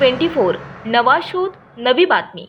Twenty four नवा शोध नवी बातमी.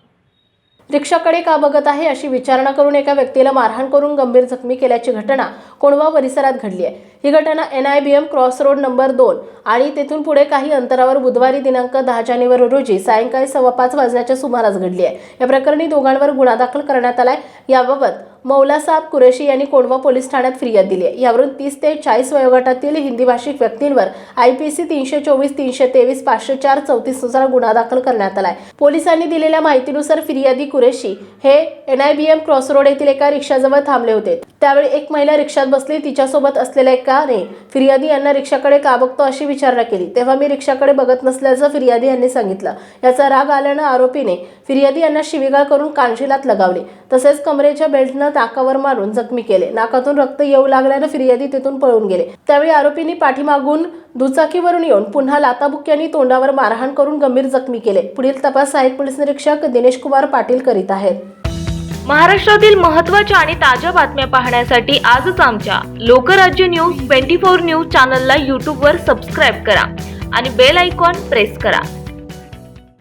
रिक्षाकडे का बघत आहे अशी विचारणा करून एका व्यक्तीला मारहाण करून गंभीर जखमी केल्याची घटना कोंडवा परिसरात घडली आहे. ही घटना N I B M cross road number दोन आणि तेथून पुढे काही अंतरावर बुधवारी दिनांक दहा जानेवारी रोजी सायंकाळी सव्वा पाच वाजण्याच्या सुमारास घडली आहे. या प्रकरणी दोघांवर गुन्हा दाखल करण्यात आलाय. याबाबत मौलासाब कुरेशी यांनी कोंडवा पोलीस ठाण्यात फिर्याद दिली आहे. यावरून तीस ते चाळीस वयोगटातील हिंदी भाषिक व्यक्तींवर आय पी सी तीनशे चोवीस तीनशे तेवीस पाचशे चार चौतीसनुसार गुन्हा दाखल करण्यात आलाय पोलिसांनी दिलेल्या माहितीनुसार फिर्यादी कुरेशी हे N I B M cross road येथील एका रिक्षाजवळ थांबले होते. त्यावेळी एक महिला रिक्षात बसली. तिच्यासोबत असलेल्या एकाने फिर्यादी यांना रिक्षाकडे का बघतो अशी विचारणा केली. तेव्हा मी रिक्षाकडे बघत नसल्याचं फिर्यादी यांनी सांगितलं. याचा राग आल्यानं आरोपीने फिर्यादी यांना शिवीगाळ करून कांशिलात लगावली. तसेच कमरेच्या बेल्टनं नाकावर मारून जखमी केले. नाकातून रक्त येऊ लागल्यानं फिर्यादी तिथून पळून गेले. त्यावेळी आरोपींनी पाठीमागून दुचाकीवरून येऊन पुन्हा लाताबुक्यांनी तोंडावर मारहाण करून गंभीर जखमी केले. पुढील तपास सहाय्यक पोलीस निरीक्षक दिनेश कुमार पाटील करीत आहेत. महाराष्ट्रातील महत्त्वाच्या आणि ताज्या बातम्या पाहण्यासाठी आजच आमच्या Lokrajya news twenty four news चॅनलला यूट्यूबवर सबस्क्राईब करा आणि बेल आयकॉन प्रेस करा.